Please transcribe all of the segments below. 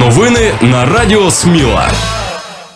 Новини на Радіо Сміла.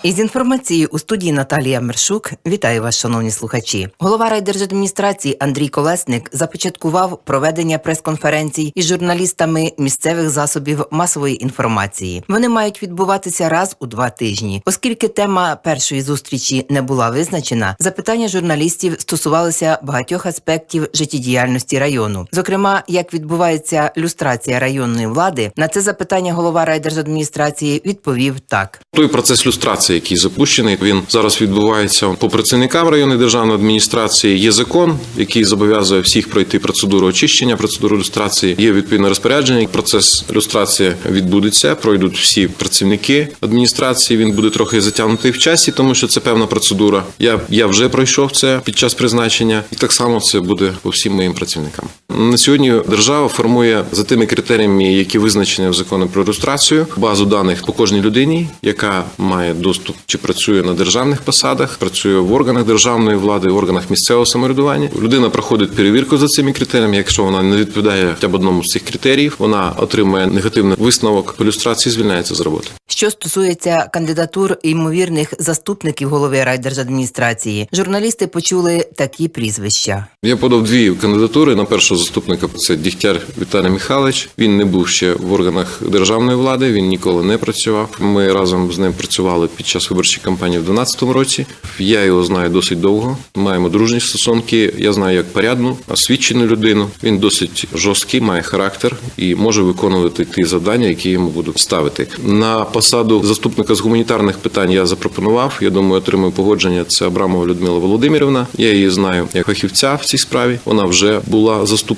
Із інформацією у студії Наталія Мершук. Вітаю вас, шановні слухачі. Голова райдержадміністрації Андрій Колесник започаткував проведення прес-конференцій із журналістами місцевих засобів масової інформації. Вони мають відбуватися раз у два тижні, оскільки тема першої зустрічі не була визначена. Запитання журналістів стосувалися багатьох аспектів життєдіяльності району. Зокрема, як відбувається люстрація районної влади. На це запитання голова райдержадміністрації відповів так. Той процес люстрації, який запущений, він зараз відбувається по працівникам районної державної адміністрації. Є закон, який зобов'язує всіх пройти процедуру очищення, процедуру люстрації. Є відповідне розпорядження. Процес люстрації відбудеться. Пройдуть всі працівники адміністрації. Він буде трохи затягнутий в часі, тому що це певна процедура. Я, я вже пройшов це під час призначення, і так само це буде по всім моїм працівникам. На сьогодні держава формує за тими критеріями, які визначені в законі про люстрацію, базу даних по кожній людині, яка має доступ чи працює на державних посадах, працює в органах державної влади, в органах місцевого самоврядування. Людина проходить перевірку за цими критеріями. Якщо вона не відповідає хоча б одному з цих критеріїв, вона отримує негативний висновок по люстрації, звільняється з роботи. Що стосується кандидатур ймовірних заступників голови райдержадміністрації, журналісти почули такі прізвища. Я подав дві кандидатури на першого заступника. Це Дігтяр Віталій Михайлович. Він не був ще в органах державної влади. Він ніколи не працював. Ми разом з ним працювали під час виборчої кампанії в 2012 році. Я його знаю досить довго. Маємо дружні стосунки. Я знаю як порядну, освічену людину. Він досить жорсткий, має характер і може виконувати ті завдання, які йому будуть ставити. На посаду заступника з гуманітарних питань я запропонував. Я думаю, отримаю погодження. Це Абрамова Людмила Володимирівна. Я її знаю як фахівця в цій справі. Вона вже була заступником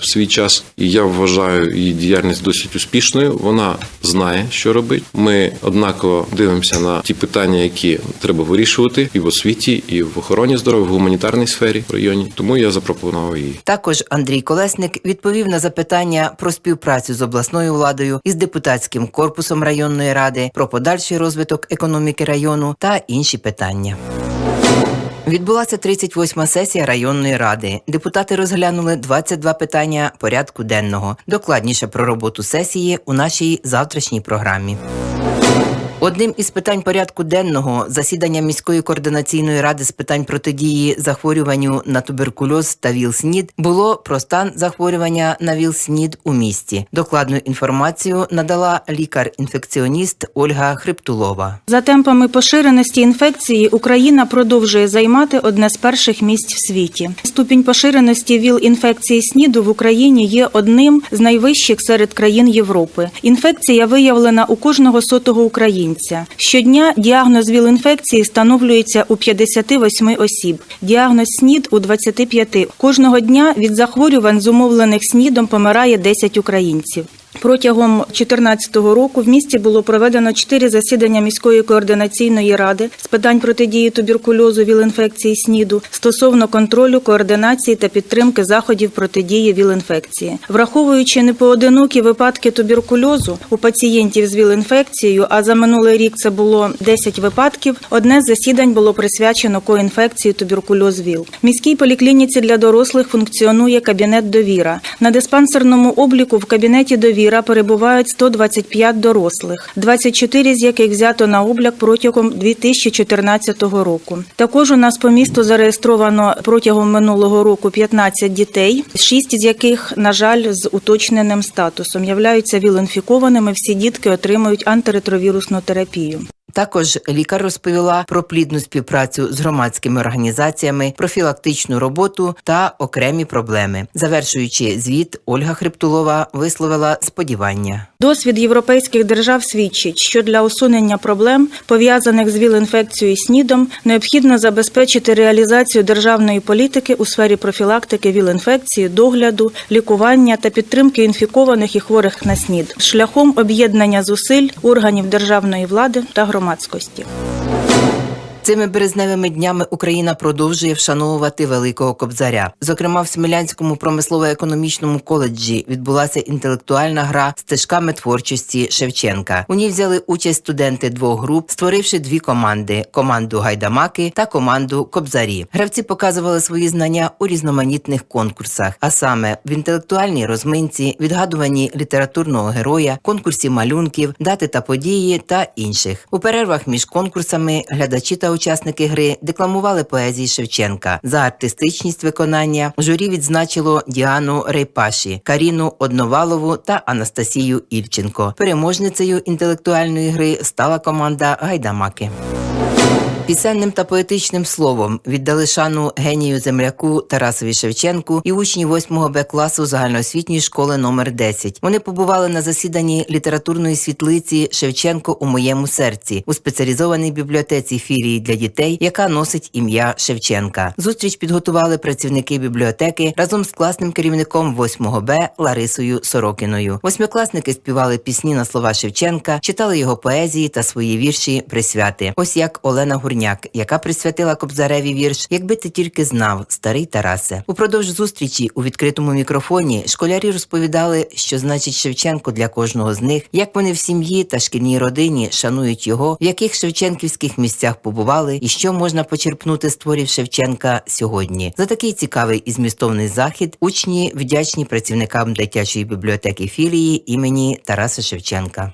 в свій час, і я вважаю її діяльність досить успішною. Вона знає, що робить. Ми однаково дивимося на ті питання, які треба вирішувати і в освіті, і в охороні здоров'я, в гуманітарній сфері в районі. Тому я запропонував її. Також Андрій Колесник відповів на запитання про співпрацю з обласною владою із депутатським корпусом районної ради, про подальший розвиток економіки району та інші питання. Відбулася 38-ма сесія районної ради. Депутати розглянули 22 питання порядку денного. Докладніше про роботу сесії у нашій завтрашній програмі. Одним із питань порядку денного засідання міської координаційної ради з питань протидії захворюванню на туберкульоз та ВІЛ-СНІД було про стан захворювання на ВІЛ-СНІД у місті. Докладну інформацію надала лікар-інфекціоніст Ольга Хриптулова. За темпами поширеності інфекції Україна продовжує займати одне з перших місць в світі. Ступінь поширеності ВІЛ-інфекції СНІДу в Україні є одним з найвищих серед країн Європи. Інфекція виявлена у кожного сотого українця. Щодня діагноз ВІЛ-інфекції встановлюється у 58 осіб, діагноз СНІД у 25. Кожного дня від захворювань, зумовлених СНІДом, помирає 10 українців. Протягом 2014 року в місті було проведено чотири засідання міської координаційної ради з питань протидії туберкульозу ВІЛ-інфекції СНІДу стосовно контролю, координації та підтримки заходів протидії ВІЛ-інфекції. Враховуючи непоодинокі випадки туберкульозу у пацієнтів з ВІЛ-інфекцією, а за минулий рік це було 10 випадків. Одне з засідань було присвячено коінфекції туберкульоз ВІЛ. В міській поліклініці для дорослих функціонує кабінет довіра. На диспансерному обліку в кабінеті довіра перебувають 125 дорослих, 24 з яких взято на облік протягом 2014 року. Також у нас по місту зареєстровано протягом минулого року 15 дітей, 6 з яких, на жаль, з уточненим статусом являються віл-інфікованими. Всі дітки отримують антиретровірусну терапію. Також лікар розповіла про плідну співпрацю з громадськими організаціями, профілактичну роботу та окремі проблеми. Завершуючи звіт, Ольга Хриптулова висловила сподівання. Досвід європейських держав свідчить, що для усунення проблем, пов'язаних з ВІЛ-інфекцією СНІДом, необхідно забезпечити реалізацію державної політики у сфері профілактики ВІЛ-інфекції, догляду, лікування та підтримки інфікованих і хворих на СНІД шляхом об'єднання зусиль органів державної влади та громадськості. Цими березневими днями Україна продовжує вшановувати великого кобзаря. Зокрема, в Смілянському промислово-економічному коледжі відбулася інтелектуальна гра стежками творчості Шевченка. У ній взяли участь студенти двох груп, створивши дві команди: команду гайдамаки та команду кобзарі. Гравці показували свої знання у різноманітних конкурсах, а саме в інтелектуальній розминці, відгадуванні літературного героя, конкурсі малюнків, дати та події та інших. У перервах між конкурсами глядачі та учасники гри декламували поезії Шевченка. За артистичність виконання журі відзначило Діану Рейпаші, Каріну Одновалову та Анастасію Ільченко. Переможницею інтелектуальної гри стала команда Гайдамаки. Пісенним та поетичним словом віддали шану генію земляку Тарасові Шевченку і учні 8 Б класу загальноосвітньої школи номер 10. Вони побували на засіданні літературної світлиці Шевченко у моєму серці у спеціалізованій бібліотеці філії для дітей, яка носить ім'я Шевченка. Зустріч підготували працівники бібліотеки разом з класним керівником 8 Б Ларисою Сорокіною. Восьмикласники співали пісні на слова Шевченка, читали його поезії та свої вірші присвяти. Ось як Олена Гурняк, яка присвятила Кобзареві вірш Якби ти тільки знав, старий Тарасе. Упродовж зустрічі у відкритому мікрофоні школярі розповідали, що значить Шевченко для кожного з них, як вони в сім'ї та шкільній родині шанують його, в яких шевченківських місцях побували, і що можна почерпнути з творів Шевченка сьогодні. За такий цікавий і змістовний захід учні вдячні працівникам дитячої бібліотеки філії імені Тараса Шевченка.